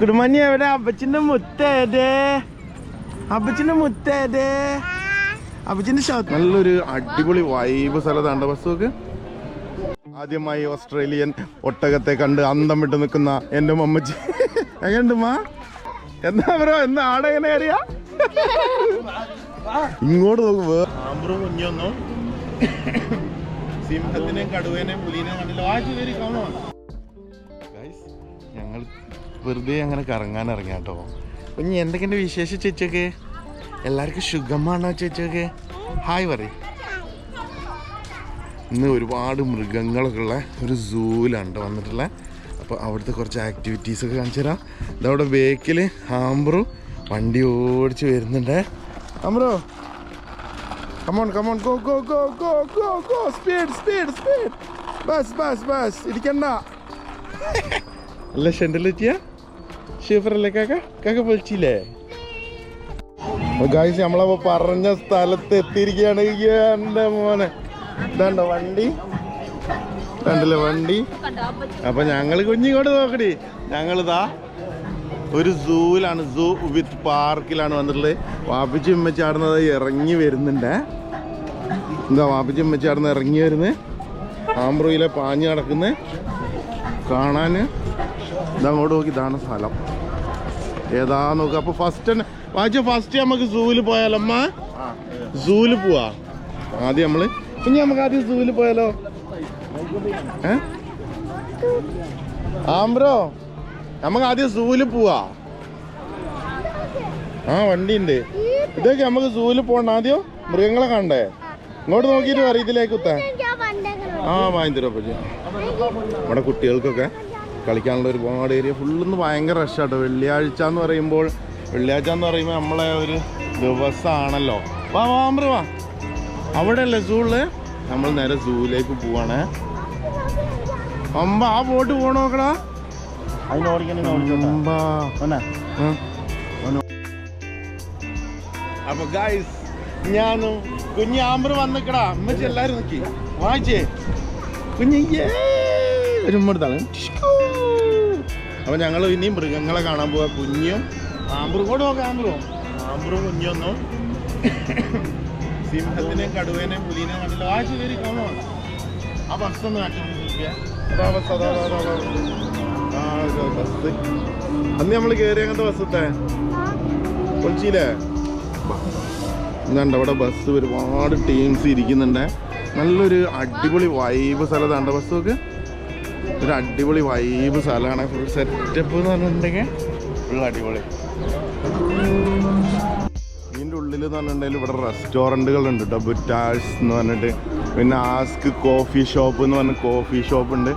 കുടുംബനി എവിടെ അപ്പച്ചിന്റെ മുത്തേതേ അപ്പച്ചിന്റെ മുത്തേതേ അപ്പച്ചിന്റെ ഷോത്ത് നല്ലൊരു അടിപൊളി വൈബ് സ്ഥലതാണ്ട ബസ് നോക്ക്. ആദ്യമായി ഓസ്ട്രേലിയൻ ഒട്ടകത്തെ കണ്ട് അന്തം വിട്ട് നിൽക്കുന്ന എന്റെ മമ്മച്ചി എങ്ങനെയുണ്ട് മാ എന്താ ബ്രോ എന്താ ആടെ എങ്ങനെ അറിയാ ഇങ്ങോട്ട് നോക്ക് വേറെ കുഞ്ഞൊന്നും. സിംഹത്തിനെയും കടുവേനെയും പുലിനെയും കണ്ടില്ല. വാച്ച് കയറി കാണോ ഞങ്ങൾ വെറുതെ അങ്ങനെ കറങ്ങാൻ ഇറങ്ങാം കേട്ടോ കുഞ്ഞ് എന്തൊക്കെയുണ്ട് വിശേഷം ചേച്ചിയൊക്കെ? എല്ലാവർക്കും സുഖമാണോ ചേച്ചിയൊക്കെ? ഹായ് പറയും. ഇന്ന് ഒരുപാട് മൃഗങ്ങളൊക്കെ ഉള്ള ഒരു സൂവിലാണ് വന്നിട്ടുള്ളത് അപ്പോൾ അവിടുത്തെ കുറച്ച് ആക്ടിവിറ്റീസൊക്കെ കാണിച്ചു തരാം. ഇതവിടെ ബേക്കിൽ ആംബ്രു വണ്ടി ഓടിച്ച് വരുന്നുണ്ട്. Ambro come on come on go go go go go speed speed speed bus bus bus ഇരിക്കണ്ട അല്ല ഷെൻഡിലെത്തിയ ഷീഫറല്ലേ കാക്ക? കാക്ക പൊളിച്ചില്ലേ? ഗായ്സ് നമ്മളപ്പോ പറഞ്ഞ സ്ഥലത്ത് എത്തിയിരിക്കുകയാണ്. എന്റെ മോനെ. ഇതാണ്ടോ വണ്ടി? കണ്ടില്ലേ വണ്ടി? അപ്പൊ ഞങ്ങൾ കുഞ്ഞിങ്ങോട്ട് നോക്കടി. ഞങ്ങളിതാ ഒരു സൂവിലാണ് സൂ വിത്ത് പാർക്കിലാണ് വന്നിട്ടുള്ളത്. വാപ്പിച്ചി ഉമ്മച്ചി ഇറങ്ങി വരുന്നുണ്ട്. എന്താ വാപ്പിച്ചി ഉമ്മച്ചി ഇറങ്ങി വരുന്നത് ആമ്പ്രയിലെ പാഞ്ഞു കിടക്കുന്നത് കാണാന്. ഇതങ്ങോട്ട് നോക്കി ഇതാണ് സ്ഥലം. ഏതാ നോക്കുക അപ്പൊ ഫസ്റ്റ് തന്നെ വായിച്ച ഫസ്റ്റ് നമുക്ക് സൂവിൽ പോയാലമ്മ സൂവിൽ പോവാ. ആദ്യം നമ്മൾ ഇനി നമുക്ക് ആദ്യം സൂവിൽ പോയാലോ? ഏ? നമുക്ക് ആദ്യം സൂവിൽ പോവാ. ആ വണ്ടി ഉണ്ട് ഇതൊക്കെ നമുക്ക് സൂവിൽ പോകണ്ട. ആദ്യം മൃഗങ്ങളെ കണ്ടേ ഇങ്ങോട്ട് നോക്കിയിട്ട് പറ ഇതിലേക്ക് കുത്താൻ. ആ വാങ്ങി തരാം നമ്മുടെ കുട്ടികൾക്കൊക്കെ. കളിക്കാനുള്ള ഒരുപാട് ഏരിയ ഫുള്ളൊന്ന് ഭയങ്കര റഷാട്ടോ വെള്ളിയാഴ്ച എന്ന് പറയുമ്പോൾ വെള്ളിയാഴ്ച എന്ന് പറയുമ്പോൾ നമ്മളെ ഒരു ദിവസമാണല്ലോ വാ വാമ്പ്ര വാ. അവിടെ അല്ലേ സൂൾ നമ്മൾ നേരെ സൂലേക്ക് പോവാണ്. അമ്പ ആ ബോട്ട് പോണ നോക്കടാ. അപ്പൊ ഗായ്സ് ഞാനും കുഞ്ഞ് ആമ്പർ വന്നിക്കടാ. അമ്മച്ചി എല്ലാരും നിക്കി. വായിച്ചേ കുഞ്ഞേ യേ. ഒരു അപ്പൊ ഞങ്ങൾ ഇനിയും മൃഗങ്ങളെ കാണാൻ പോവാ. കുഞ്ഞും ആമ്പറും കൂടെ നോക്കാം ആമ്പറും. ആമ്പറും കുഞ്ഞൊന്നും സിംഹത്തിനെയും കടുവേനെയും പുലിനെയും കണ്ടില്ല. ആ കയറി കാണോ ആ ബസ് ഒന്ന് കാട്ടി അതാ ബസ് അതാ അതാ, അതാ, അതാ. ആ ബസ് അന്ന് നമ്മൾ കയറി അങ്ങനത്തെ ബസ്സത്തെ കൊച്ചിയിലേ? എന്താണ്ട് അവിടെ ബസ് ഒരുപാട് ടീംസ് ഇരിക്കുന്നുണ്ട്. നല്ലൊരു അടിപൊളി വൈബ് സ്ഥലത്താണ് ബസ് നോക്ക് ഒരു അടിപൊളി വൈബ് സ്ഥലമാണ് ഫുൾ സെറ്റപ്പ് എന്ന് പറഞ്ഞിട്ടുണ്ടെങ്കിൽ ഫുൾ അടിപൊളി. ഇതിന്റെ ഉള്ളിൽ എന്ന് പറഞ്ഞിട്ടുണ്ടെങ്കിൽ ഇവിടെ റെസ്റ്റോറന്റുകൾ ഉണ്ട് കേട്ടോ ബുറ്റാഴ്സ് എന്ന് പറഞ്ഞിട്ട്. പിന്നെ ആസ്ക് കോഫി ഷോപ്പ് എന്ന് പറഞ്ഞ കോഫി ഷോപ്പ് ഉണ്ട്.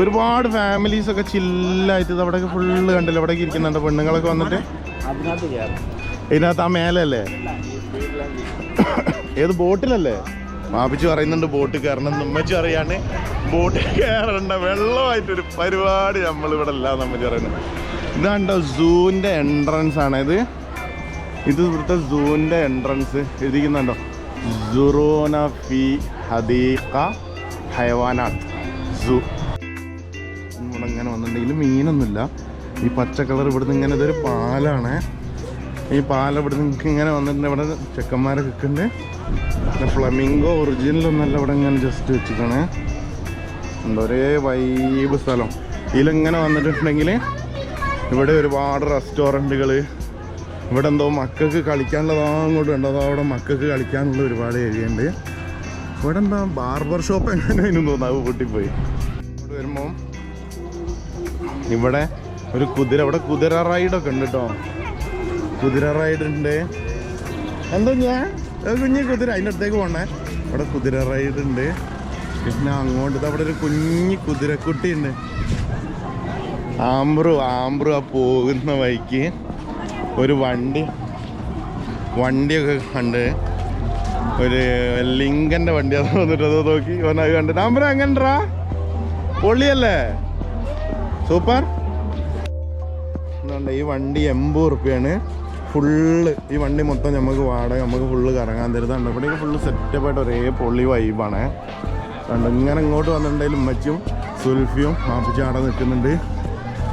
ഒരുപാട് ഫാമിലീസ് ഒക്കെ ചില്ലായിട്ട് ഇത് അവിടെയൊക്കെ ഫുള്ള് കണ്ടില്ല? അവിടേക്ക് ഇരിക്കുന്നുണ്ട് പെണ്ണുങ്ങളൊക്കെ വന്നിട്ട്. ഇതിനകത്ത് ആ മേലല്ലേ? ഏത് ബോട്ടിലല്ലേ മാപ്പിച്ച് പറയുന്നുണ്ട് ബോട്ട് കയറണം ഉമ്മച്ചി പറയാണ്. ബോട്ട് കയറണ്ട വെള്ളമായിട്ടൊരു പരിപാടി നമ്മളിവിടെ അല്ല നമ്മച്ച് പറയുന്നത് ഇതാണ്ടോ സൂവിന്റെ എൻട്രൻസ് ആണ് ഇത്. ഇത് ഇവിടുത്തെ സൂവിന്റെ എൻട്രൻസ് എഴുതിക്കുന്നുണ്ടോ സുറോന ഫി ഹദീഖ ഹൈവാനാത്ത്. സൂ. ഇങ്ങനെ വന്നിട്ടുണ്ടെങ്കിൽ മീനൊന്നുമില്ല. ഈ പച്ച കളർ ഇവിടുന്ന് ഇങ്ങനെ ഇതൊരു പാലാണ്. ഈ പാല ഇവിടെ നിങ്ങൾക്ക് ഇങ്ങനെ വന്നിട്ടുണ്ട്. ഇവിടെ ചെക്കന്മാരൊക്കെ നിൽക്കുന്നുണ്ട്. പിന്നെ ഫ്ലമിംഗോ ഒറിജിനലൊന്നല്ല ഇവിടെ ഇങ്ങനെ ജസ്റ്റ് വെച്ചിട്ടാണ് എന്താ ഒരേ വൈബ് സ്ഥലം. ഇതിലിങ്ങനെ വന്നിട്ടുണ്ടെങ്കിൽ ഇവിടെ ഒരുപാട് റെസ്റ്റോറന്റുകൾ ഇവിടെ എന്തോ മക്കൾക്ക് കളിക്കാനുള്ളതാ അങ്ങോട്ട് ഉണ്ട് അതോ അവിടെ മക്കൾക്ക് കളിക്കാനുള്ള ഒരുപാട് ഏരിയ ഉണ്ട്. ഇവിടെ എന്താ ബാർബർ ഷോപ്പ് എങ്ങനെ അതിനും തോന്നാവ് പൊട്ടിപ്പോയി. ഇവിടെ വരുമ്പോൾ ഇവിടെ ഒരു കുതിര ഇവിടെ കുതിര റൈഡൊക്കെ ഉണ്ട് കേട്ടോ. കുതിര റൈഡ് ഉണ്ട്. എന്തോ ഞാൻ? കുഞ്ഞ് കുതിര അതിന്റെ അടുത്തേക്ക് പോണേ. ഇവിടെ കുതിര ഉണ്ട്. പിന്നെ അങ്ങോട്ട് അവിടെ ഒരു കുഞ്ഞ് കുതിരക്കുട്ടി ഉണ്ട്. ആമ്പ്രു ആമ്പ്രു ആ പോകുന്ന വഴിക്ക് ഒരു വണ്ടി വണ്ടിയൊക്കെ കണ്ട് ഒരു ലിങ്കന്റെ വണ്ടി തോന്നിട്ട് അത് നോക്കി. ഓൻ അത് കണ്ടിട്ട് ആമ്പ്രു എങ്ങനെടാ പൊള്ളിയല്ലേ? സൂപ്പർ. ഈ വണ്ടി എൺപത് റുപ്യാണ് ഫുള്ള് ഈ വണ്ടി മൊത്തം നമുക്ക് വാടക നമുക്ക് ഫുള്ള് കറങ്ങാൻ തരുന്നുണ്ട് ഇവിടെയൊക്കെ ഫുള്ള് സെറ്റപ്പായിട്ട് ഒരേ പൊള്ളി വൈബാണ് കണ്ട്? ഇങ്ങനെ ഇങ്ങോട്ട് വന്നിട്ടുണ്ടെങ്കിലും ഉമ്മച്ചും സുൽഫിയും മാപ്പിച്ചും അവിടെ നിൽക്കുന്നുണ്ട്.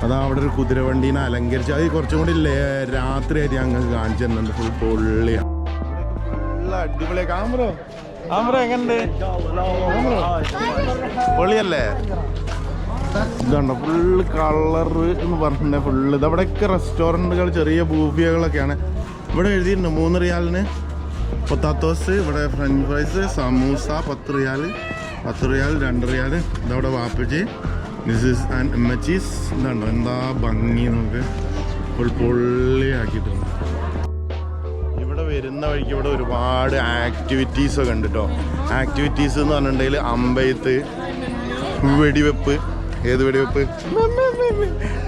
അതാ അവിടെ ഒരു കുതിരവണ്ടീനെ അലങ്കരിച്ച് അത് കുറച്ചും കൂടി ലേ- രാത്രിയായിട്ട് ഞങ്ങൾക്ക് കാണിച്ചു തരുന്നുണ്ട്. ഫുൾ പൊള്ളിയാണ് ഫുൾ അടിപൊളിയാ. കാമറോ? കാമറോ എങ്ങനെ പൊളിയല്ലേ? ഇതുണ്ടോ. ഫുള്ള് കളർ എന്ന് പറഞ്ഞിട്ടുണ്ടെങ്കിൽ ഫുള്ള് ഇത് അവിടെയൊക്കെ റെസ്റ്റോറന്റുകൾ ചെറിയ ബൂഫിയകളൊക്കെയാണ്. ഇവിടെ എഴുതിയിട്ടുണ്ട് മൂന്ന് റിയാലിന്. പൊത്താത്തോസ് ഇവിടെ ഫ്രഞ്ച് ഫ്രൈസ് സമൂസ പത്ത് റിയാൽ പത്ത് റിയാൽ രണ്ട് റിയാൽ ഇതവിടെ വാപ്പച്ചി. മിസിസ് ആൻഡ് എമ്മച്ചീസ് ഇതുണ്ടോ. എന്താ ഭംഗി നമുക്ക് ഫുൾ പൊള്ളിയാക്കിയിട്ടുണ്ട്. ഇവിടെ വരുന്ന വഴിക്ക് ഇവിടെ ഒരുപാട് ആക്ടിവിറ്റീസൊക്കെ ഉണ്ട് കേട്ടോ ആക്ടിവിറ്റീസ് എന്ന് പറഞ്ഞിട്ടുണ്ടെങ്കിൽ അമ്പയത്ത് വെടിവെപ്പ് ഏത് വെടിവെപ്പ്?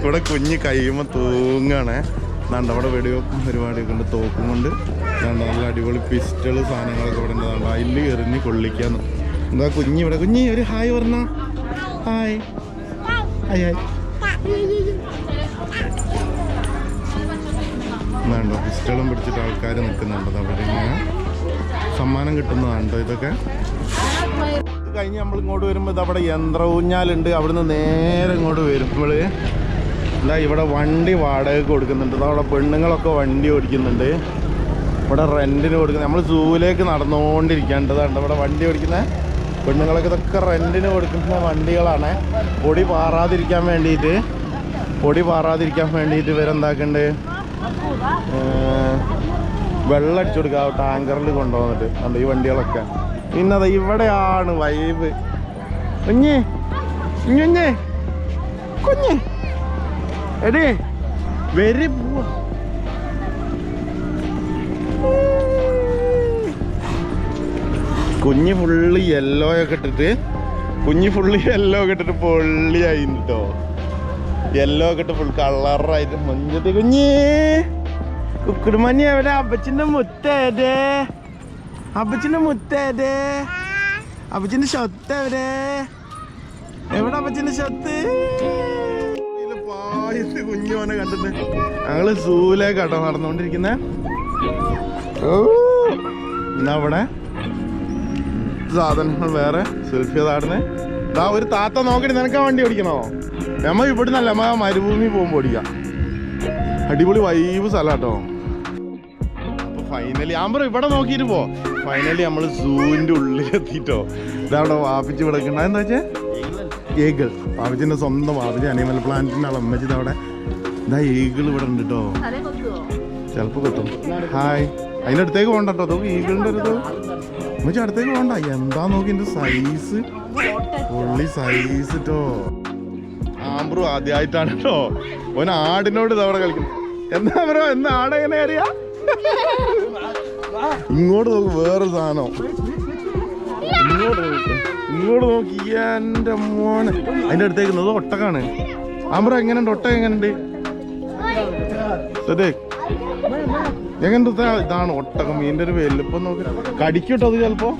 ഇവിടെ കുഞ്ഞ് കയ്യുമ്പോൾ തൂങ്ങാണേ. ദാണ്ട അവിടെ വെടിവെപ്പും പരിപാടിയൊക്കെ ഉണ്ട് തോക്കും കൊണ്ട്. ദാണ്ട നല്ല അടിപൊളി പിസ്റ്റൾ സാധനങ്ങളൊക്കെ ഇവിടെ ഉണ്ട്. അതിൽ എറിഞ്ഞ് കൊള്ളിക്കാന്ന്. എന്താ കുഞ്ഞ് ഇവിടെ. കുഞ്ഞ് ഒരു ഹായ് പറഞ്ഞ. ഹായ്. Hi hi. ണ്ടോ പിസ്റ്റളും പിടിച്ചിട്ട് ആൾക്കാർ നിൽക്കുന്നുണ്ടോ അവിടെ ഇങ്ങനെ സമ്മാനം കിട്ടുന്നതാണ്ടോ ഇതൊക്കെ? കഴിഞ്ഞ് നമ്മൾ ഇങ്ങോട്ട് വരുമ്പോൾ അവിടെ യന്ത്ര ഊഞ്ഞാലുണ്ട് അവിടുന്ന് നേരെ ഇങ്ങോട്ട് വരുമ്പോൾ എന്താ ഇവിടെ വണ്ടി വാടകയ്ക്ക് കൊടുക്കുന്നുണ്ട്. അവിടെ പെണ്ണുങ്ങളൊക്കെ വണ്ടി ഓടിക്കുന്നുണ്ട്. ഇവിടെ റെന്റിന് കൊടുക്കുന്നത് നമ്മൾ സൂവിലേക്ക് നടന്നുകൊണ്ടിരിക്കേണ്ടതാണ് ഇവിടെ വണ്ടി ഓടിക്കുന്ന. പെണ്ണുങ്ങളൊക്കെ ഇതൊക്കെ റെന്റിന് കൊടുക്കുന്ന വണ്ടികളാണ്. പൊടി പാറാതിരിക്കാൻ വേണ്ടിയിട്ട്. പൊടി പാറാതിരിക്കാൻ വേണ്ടിയിട്ട് ഇവരെന്താക്കുന്നുണ്ട് വെള്ളം അടിച്ചു കൊടുക്കുക ടാങ്കറിൽ കൊണ്ടുവന്നിട്ട്. കണ്ടോ ഈ വണ്ടികളൊക്കെ. പിന്നെ അതാ ഇവിടെയാണ് വൈബ് കുഞ്ഞേ കുഞ്ഞുഞ്ഞേ കുഞ്ഞ്. എടേ വെരി കുഞ്ഞ് ഫുള്ള് യെല്ലോ ഒക്കെ ഇട്ടിട്ട് കുഞ്ഞ് ഫുള്ള് യെല്ലോ ഒക്കെ ഇട്ടിട്ട് പൊള്ളിയായി കേട്ടോ യെല്ലോ ഒക്കെ ഇട്ട് ഫുൾ കളറായിട്ട് മഞ്ഞത് കുഞ്ഞേ കുക്കുടുമണി എവിടെ? അപ്പച്ചിന്റെ മുത്തേതേ അപ്പച്ചിന്റെ മുത്തേതേ അപ്പച്ചിന്റെ ഷൊത്ത് എവിടെ? എവിടെ അപ്പച്ചിന്റെ ഷൊത്ത് പായത്ത് കുഞ്ഞോനെ കണ്ടിട്ട് ഞങ്ങൾ കട നടന്നുകൊണ്ടിരിക്കുന്നേ. ഓ സാധനങ്ങൾ വേറെ സെൽഫി താടുന്നേ ദാ ഒരു താത്ത നോക്കിട്ട് നിനക്ക് വണ്ടി ഓടിക്കണോ? നമ്മ ഇവിടുന്നല്ല നമ്മ മരുഭൂമി പോകുമ്പോ ഓടിക്കാം. അടിപൊളി വൈബ് സ്ഥലം അപ്പൊ ഫൈനലി ആമ്പറ ഇവിടെ നോക്കിയിട്ട് പോ. ഫൈനലി നമ്മൾ ഉള്ളിൽ എത്തിട്ടോ. ഇതവിടെ വാപ്പിച്ച് ഇവിടെ എന്താ വെച്ചേ? ഏഗിൾ വാപ്പിച്ചിന്റെ സ്വന്തം വാപ്പിച്ച് അനിമൽ പ്ലാന്റിന്റെ ആളെ അമ്മച്ചിത് അവിടെ. ഇതാ ഏഗിൾ ഇവിടെ ഉണ്ട് കേട്ടോ ചിലപ്പോ കിട്ടും ഹായ് അതിന്റെ അടുത്തേക്ക് പോകണ്ട കേട്ടോ ഈഗിളിന്റെ ഒരു അമ്മച്ചി അടുത്തേക്ക് പോകണ്ട. എന്താ നോക്കി സൈസ് പുള്ളി സൈസ് കേട്ടോ ആമ്പ്രു ആദ്യമായിട്ടാണ് കേട്ടോ ഓൻ ആടിനോട് ഇതവിടെ കളിക്കുന്നത്. എന്താ ബ്രോ എന്താ ആടെങ്ങനെ അറിയാ ഇങ്ങോട്ട് നോക്ക് വേറെ സാധനം. ഇങ്ങോട്ട് നോക്ക്. ഇങ്ങോട്ട് നോക്കി എന്റെ മോനെ. അതിന്റെ അടുത്തേക്ക് അത് ഒട്ടകാണ്. അമ്പ്ര എങ്ങനെയുണ്ട്? ഒട്ടക എങ്ങനെയുണ്ട്? സതേ എങ്ങനത്തെ ഇതാണ് ഒട്ടകം. മീന്റെ ഒരു വലുപ്പം നോക്കി. കടിക്കട്ടോ അത് ചിലപ്പോ.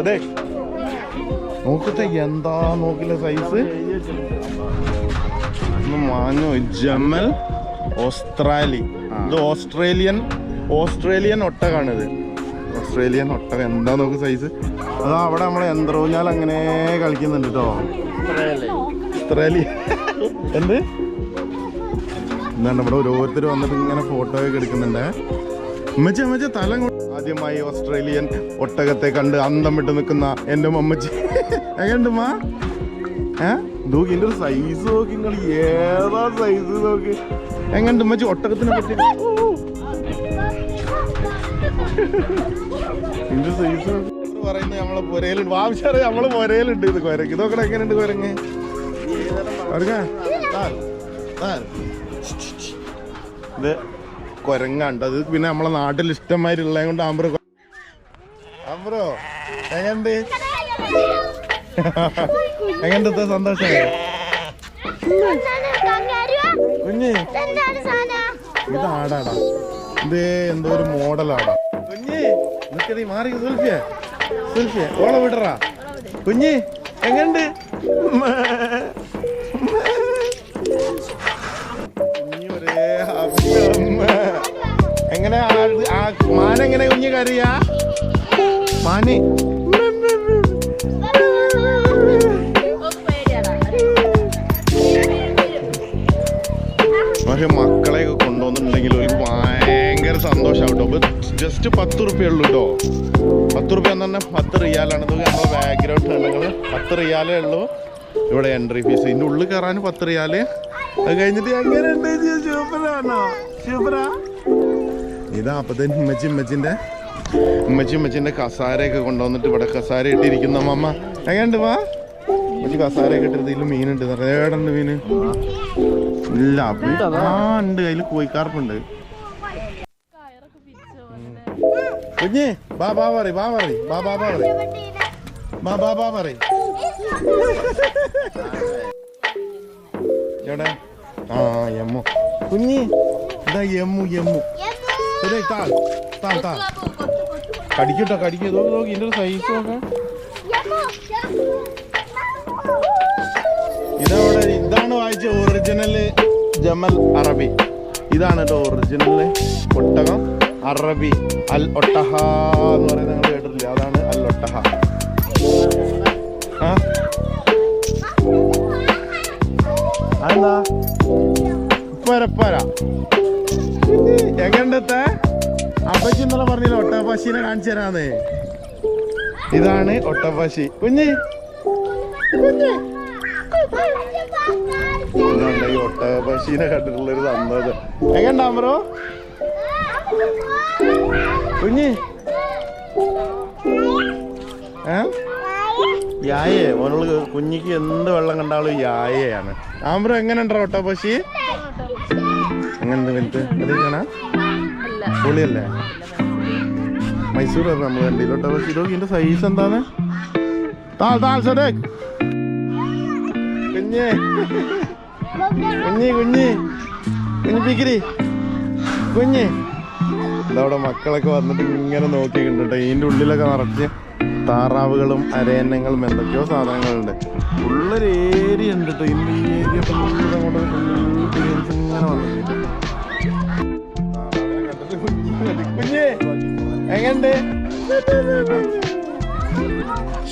അതെ നോക്കത്തെ എന്താ നോക്കില്ല സൈസ് ഒന്ന് മാഞ്ഞു? ജമൽ ഓസ്ട്രാലി ഇത് ഓസ്ട്രേലിയൻ ഓസ്ട്രേലിയൻ ഒട്ടകാണിത്. ഓസ്ട്രേലിയൻ ഒട്ടക. എന്താ നോക്ക് സൈസ് അതാ അവിടെ നമ്മളെ യന്ത്രൂഞ്ഞാൽ അങ്ങനെ കളിക്കുന്നുണ്ട് കേട്ടോ ഓസ്ട്രേലിയ എന്ത്? എന്താണ് ഇവിടെ ഓരോരുത്തർ വന്നിട്ട് ഇങ്ങനെ ഫോട്ടോ ഒക്കെ എടുക്കുന്നുണ്ട്. അമ്മച്ച അമ്മച്ചി തല ആദ്യമായി ഓസ്ട്രേലിയൻ ഒട്ടകത്തെ കണ്ട് അന്തം വിട്ട് നിൽക്കുന്ന എന്റെ മമ്മച്ചി എങ്ങനെയുണ്ട് മാ ഏ? നോക്കി എന്റെ ഒരു സൈസ് നോക്കി നിങ്ങൾ ഏതാ സൈസ് നോക്കി? എങ്ങനെയുണ്ട് ഉമ്മച്ചി? ഒട്ടകത്തിനെ പറ്റി? പറയുന്നത് നമ്മളെ പുരയിലുണ്ട്. വാവശ്യം നമ്മളെ പുരയിലുണ്ട് ഇത് കുരങ്ങ്. ഇതൊക്കെ എങ്ങനെയുണ്ട് കുരങ്ങ്? കുരങ്ങ? ഇത് കൊരങ്ങാണ്ട് അത് പിന്നെ നമ്മളെ നാട്ടിൽ ഇഷ്ടമായിട്ടുള്ള കൊണ്ട് ആമ്പ്രോ ആമ്പ്രോ എങ്ങനെ എങ്ങനത്തെ സന്തോഷം? കുഞ്ഞ് ഇത് ആടാടാ. ഇത് എന്തോ ഒരു മോഡലാടാ. കുഞ്ഞി നിനക്കത് മാറി സുൽഫിയ സുൽഫിയ ഓളെ വിടറാ. കുഞ്ഞി എങ്ങണ്ട്. എങ്ങനെ ആ മാനെങ്ങനെ കുഞ്ഞ് കറിയാ മാന്. സന്തോഷമാവും കേട്ടോ ജസ്റ്റ് പത്ത് റുപ്യ ഉള്ളൂ കേട്ടോ പത്ത് റുപ്യ എന്ന് പറഞ്ഞാൽ പത്ത് റിയാലാണ്. ഇത് നമ്മളെ ബാക്ക്ഗ്രൗണ്ട് കണ്ടെങ്കിൽ പത്ത് റിയാലേ ഉള്ളൂ. ഇവിടെ എൻട്രി ഫീസ് ഇതിന്റെ ഉള്ളിൽ കയറാൻ പത്ത് റിയാൽ. അത് കഴിഞ്ഞിട്ട് എങ്ങനെയുണ്ട് സൂപ്പറാണോ സൂപ്പറാ ഇതാ അപ്പത്തെ ഉമ്മച്ചി ഉമ്മച്ചിന്റെ ഉമ്മച്ചി ഉമ്മച്ചിന്റെ കസാരയൊക്കെ കൊണ്ടുവന്നിട്ട് ഇവിടെ കസാര ഇട്ടിരിക്കുന്ന അമ്മ എങ്ങനെയുണ്ട് വാ? ഉമ്മച്ചി കസാരയൊക്കെ ഇട്ടിരുന്ന ഇതിൽ മീനുണ്ട്. നിറയേടുണ്ട് മീന്. ഇല്ല ആ ഉണ്ട്. അതിൽ കോഴിക്കാർപ്പുണ്ട്. കുഞ്ഞേ ബാ ബാ പറ ബാ പറ ബാ ബാ ബാ പറ ബാ ബാ ബാ പറ ആ യമ്മു കുഞ്ഞി ഇതാ യമ്മു യമ്മു ഇതേ താൾ താൾ താൾ കടിക്കട്ടോ കടിക്കോ. നോക്കി നോക്കി ഇതിന്റെ ഒരു സൈസ് നോക്കാം. ഇതവിടെ ഇതാണ് വായിച്ച ഒറിജിനൽ ജമൽ അറബി. ഇതാണ് കേട്ടോ ഒറിജിനൽ ഒട്ടകം അറബി അൽ ഒട്ടഹ എന്ന് പറയുന്നത് നിങ്ങൾ കേട്ടിട്ടില്ല? അതാണ് അൽ ഒട്ടഹ. ആ? അതെന്താ? ഉപ്പരപ്പര. എങ്ങണ്ടത്തെ അപ്പച്ചി ഇന്നലെ പറഞ്ഞില്ല ഒട്ടപ്പശീനെ കാണിച്ചു തരാന്ന്? ഇതാണ് ഒട്ടപ്പാശി. കുഞ്ഞി. ഈ ഒട്ടകപശീനെ കണ്ടിട്ടുള്ളൊരു സന്തോഷം. എങ്ങണ്ടാ ബ്രോ? കുഞ്ഞ്. ഏ? യായേ ഓനോൾ കുഞ്ഞിക്ക് എന്ത് വെള്ളം കണ്ടാലും യായയാണ്. ആമ്പ്രോ എങ്ങനെ ഉണ്ടോ എങ്ങനെയുണ്ട് വലുത്? അത് കാണാ പൊളിയല്ലേ മൈസൂർ നമ്മൾ കണ്ടില്ല ഒട്ടകപശി ഇതൊക്കെ ഇതിന്റെ സൈസ് എന്താണ് താൽ താൽ സദേക് കുഞ്ഞേ. കുഞ്ഞി കുഞ്ഞി. കുഞ്ഞി പിക്കിരി. കുഞ്ഞി. ഇതവിടെ മക്കളൊക്കെ വന്നിട്ട് ഇങ്ങനെ നോക്കി കണ്ടിട്ട് ഇതിന്റെ ഉള്ളിലൊക്കെ നിറച്ച് താറാവുകളും അരയന്നങ്ങളും എന്തൊക്കെയോ സാധനങ്ങളുണ്ട്. ഉള്ളൊരു ഏരിയ ഉണ്ട് കേട്ടോ. ഈ ഏരിയ ഫുള്ള് അങ്ങോട്ട് ഫുൾ ക്ലീൻസ് ഇങ്ങനെ വന്നിട്ടുണ്ട്. കുഞ്ഞി എങ്ങണ്ട്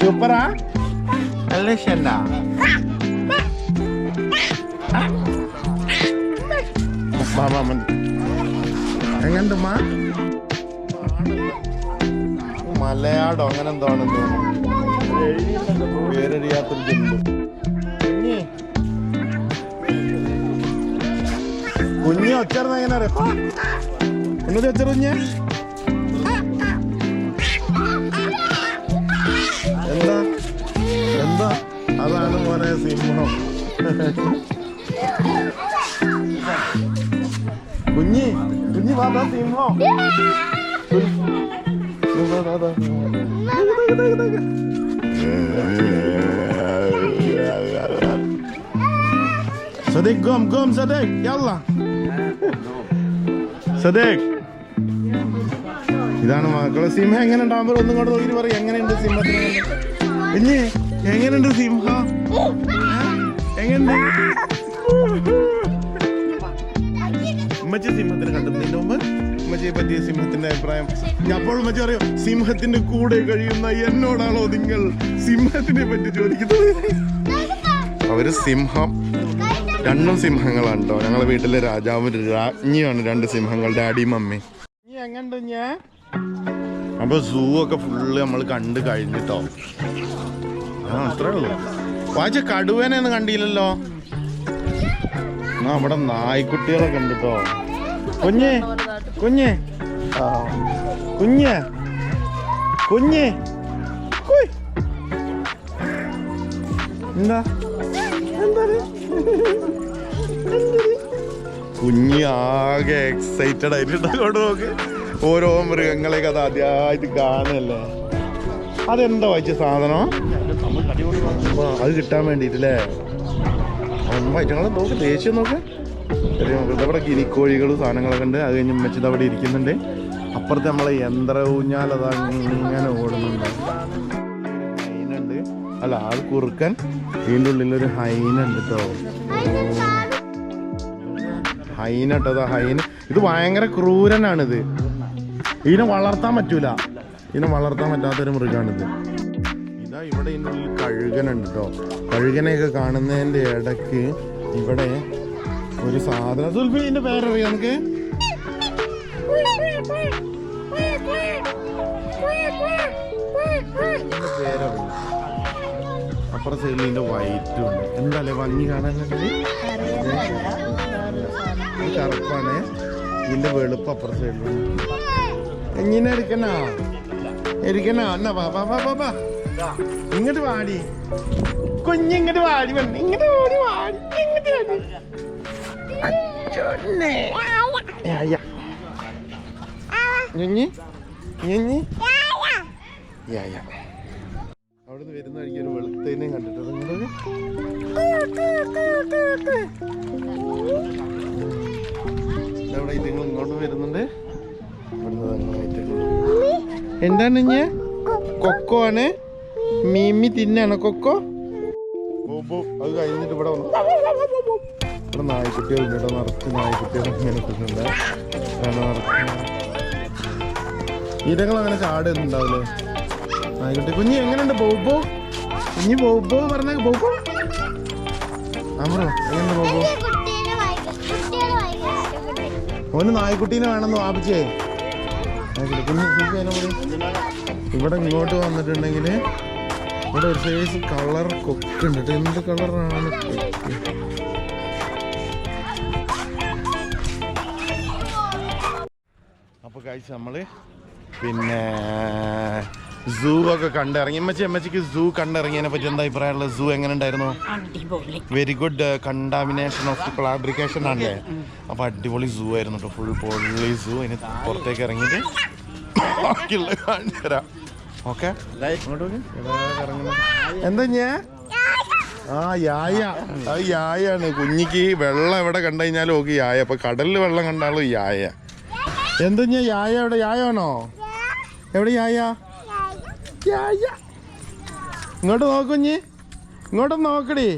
സൂപ്പറാ? നല്ല ഷെന്നാ മാമാമൻ മാ മലയാടോ അങ്ങനെ എന്തോ? ആണെന്ന് തോന്നുന്നു പേരറിയാത്തൊരു ജന്തു. കുഞ്ഞി. ഒച്ചർന്ന് എങ്ങനെ അറിയാം? എന്നത് ഒച്ചർ കുഞ്ഞ്. എന്താ? എന്താ? അതാണ് മോനെ സിംഹം. കുഞ്ഞി. കുഞ്ഞി വാ ദാ സിംഹം ദാ, ദാ, ദാ. സദേക് ഗോം ഗോം സദേക് യല്ലാ സദേക് ഇതാണ് മക്കളെ സിംഹം എങ്ങനെ ഉണ്ടാകുമ്പോൾ ഒന്നും കൂടെ നോക്കി പറയും. എങ്ങനെയുണ്ട് സിംഹത്തിന്? കുഞ്ഞി എങ്ങനെയുണ്ട് സിംഹം? എങ്ങനെയുണ്ട്? ഉമ്മച്ചി സിംഹത്തിനെ കണ്ടിട്ടുണ്ടോ മുമ്പ് ഉമ്മച്ചിയെ പറ്റിയ സിംഹത്തിന്റെ അഭിപ്രായം. ഞാൻ അപ്പോൾ ഉമ്മച്ചി പറയും സിംഹത്തിന്റെ കൂടെ കഴിയുന്ന എന്നോടാണോ നിങ്ങൾ സിംഹത്തിനെ പറ്റി ചോദിക്കുന്നത്? അവർ സിംഹം. രണ്ടും സിംഹങ്ങളാണ് കേട്ടോ ഞങ്ങളെ വീട്ടിലെ രാജാവും രാജ്ഞിയാണ് രണ്ട് സിംഹങ്ങൾ ഡാഡി മമ്മി നീ എങ്ങണ്ട് ഞാൻ അപ്പൊ സൂ ഒക്കെ ഫുള്ള് നമ്മൾ കണ്ട് കഴിഞ്ഞിട്ടോ? ആ അത്രേ ഉള്ളൂ. വാച്ച കടുവേനെ ഒന്നും കണ്ടില്ലല്ലോ. നായ്ക്കുട്ടികളൊക്കെ ഉണ്ട് കേട്ടോ കുഞ്ഞ് കുഞ്ഞ്. കുഞ്ഞേ കുഞ്ഞേ. എന്താ? കുഞ്ഞി ആകെ എക്സൈറ്റഡ് ആയിട്ട് അങ്ങോട്ട് നോക്ക്. ഓരോ മൃഗങ്ങളെയൊക്കെ കഥ ആദ്യമായിട്ട് കാണല്ലേ അതെന്താ വായിച്ച സാധനം? അത് കിട്ടാൻ വേണ്ടിട്ടല്ലേ ഞങ്ങൾ നോക്ക് തേച്ച് നോക്ക്. ശരി നോക്ക് ഇതവിടെ ഗിനിക്കോഴികൾ സാധനങ്ങളൊക്കെ ഉണ്ട്. അത് കഴിഞ്ഞ് മെച്ചത് അവിടെ ഇരിക്കുന്നുണ്ട്. അപ്പുറത്ത് നമ്മളെ യന്ത്ര ഊഞ്ഞാൽ അത് അങ്ങനെ ഓടുന്നുണ്ട്. ഹൈനുണ്ട്. അല്ല ആൾ കുറുക്കൻ. ഇതിന്റെ ഉള്ളിലൊരു ഹൈനുണ്ട് കേട്ടോ ഹൈനട്ടതാ ഹൈന് ഇത് ഭയങ്കര ക്രൂരനാണിത്. ഇതിനെ വളർത്താൻ പറ്റൂല. ഇതിനെ വളർത്താൻ പറ്റാത്തൊരു മൃഗമാണിത് ഇതാ ഇവിടെ ഇതിന്റെ ഉള്ളിൽ കഴുകനുണ്ട് കേട്ടോ കഴുകനെയൊക്കെ കാണുന്നതിന്റെ ഇടയ്ക്ക് ഇവിടെ ഒരു സാധനം സുൽഫിന്റെ പേരറിയാം നമുക്ക് പേരറിയാം? അപ്പുറം സൈഡിൽ ഇതിന്റെ വൈറ്റും ഉണ്ട്. എന്താല്ലേ ഭംഗി കാണാൻ കറുപ്പാണ്. ഇതിന്റെ വെളുപ്പ് അപ്പുറം സൈഡിലുണ്ട് എങ്ങനെ എടുക്കണോ എടുക്കണോ എന്നാ വാ വാ വാ വാ. ഇങ്ങോട്ട് വാടി. കുഞ്ഞിങ്ങോട്ട് വാടി വന്ന്. ഇങ്ങോട്ട് ഓടി വാടി ഇങ്ങോട്ട് വാടി. അച്ചോനെ യാ ഞഞ്ഞി ഞഞ്ഞി യാ യാ അവിടുന്ന് വരുന്ന വഴിക്ക് ഒരു വെളുത്തേനെ കണ്ടിട്ട് അവിടെ എവിടെ നിങ്ങൾ ഇങ്ങോട്ട് വരുന്നുണ്ട്? എന്താണ് ഞാൻ കൊക്കോ ആണ്. മീമി തിന്നാണ് കൊക്കോ? അത് കഴിഞ്ഞിട്ട് ഇവിടെ വന്നു. ഇവിടെ നായ്ക്കുട്ടികൾ ഇവിടെ നിറച്ച് നായ്ക്കുട്ടികൾ ഇങ്ങനെ ഇട്ടിട്ടുണ്ട് അങ്ങനെ ചാടുന്നുണ്ടാവില്ലേ? നായ്ക്കുട്ടി കുഞ്ഞി എങ്ങനെയുണ്ട്? ബോബോ കുഞ്ഞി ബോബോ പറഞ്ഞ ബോബോ അമറോ എങ്ങനെയുണ്ട് ബോബോ ഓന് നായ്ക്കുട്ടീനെ വേണമെന്ന് വാപിച്ചേ കുഞ്ഞി കുഞ്ഞി ഇവിടെ ഇങ്ങോട്ട് വന്നിട്ടുണ്ടെങ്കിൽ ഇവിടെ ഒരു സൈസ് കളർ കൊക്കുണ്ട്. ഉണ്ട് എന്ത് കളറാണ് കൊക്ക് അപ്പൊ കഴിച്ച് നമ്മൾ പിന്നെ സൂ ഒക്കെ കണ്ടിറങ്ങി. എമ്മച്ചി എമ്മച്ചിക്ക് സൂ കണ്ടിറങ്ങിയതിനെ പറ്റി എന്താ അഭിപ്രായമുള്ളത്? സൂ എങ്ങനെ ഉണ്ടായിരുന്നു? അടിപൊളി. Very good contamination of collaboration ആണല്ലേ? അപ്പൊ അടിപൊളി സൂ ആയിരുന്നു കേട്ടോ ഫുൾ പൊള്ളി സൂ അതിന് പുറത്തേക്ക് ഇറങ്ങിയിട്ട് ബാക്കിയുള്ള കാണിച്ചു തരാം ഓക്കെ. എന്താ ഞാൻ ആ യായ. അത് യായാണ്. കുഞ്ഞിക്ക് വെള്ളം എവിടെ കണ്ടു കഴിഞ്ഞാലും ഓക്കെ യായ. അപ്പൊ കടലിൽ വെള്ളം കണ്ടാലും യായ. എന്താ ഞാൻ യായ എവിടെ യായാണോ? എവിടെ യായ? യായ. ഇങ്ങോട്ട് നോക്കുഞ്ഞി ഇങ്ങോട്ട് നോക്കടി.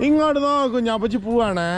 ഇങ്ങോട്ട് നോക്കും ഞാൻ അപ്പച്ചി പോവാണേ.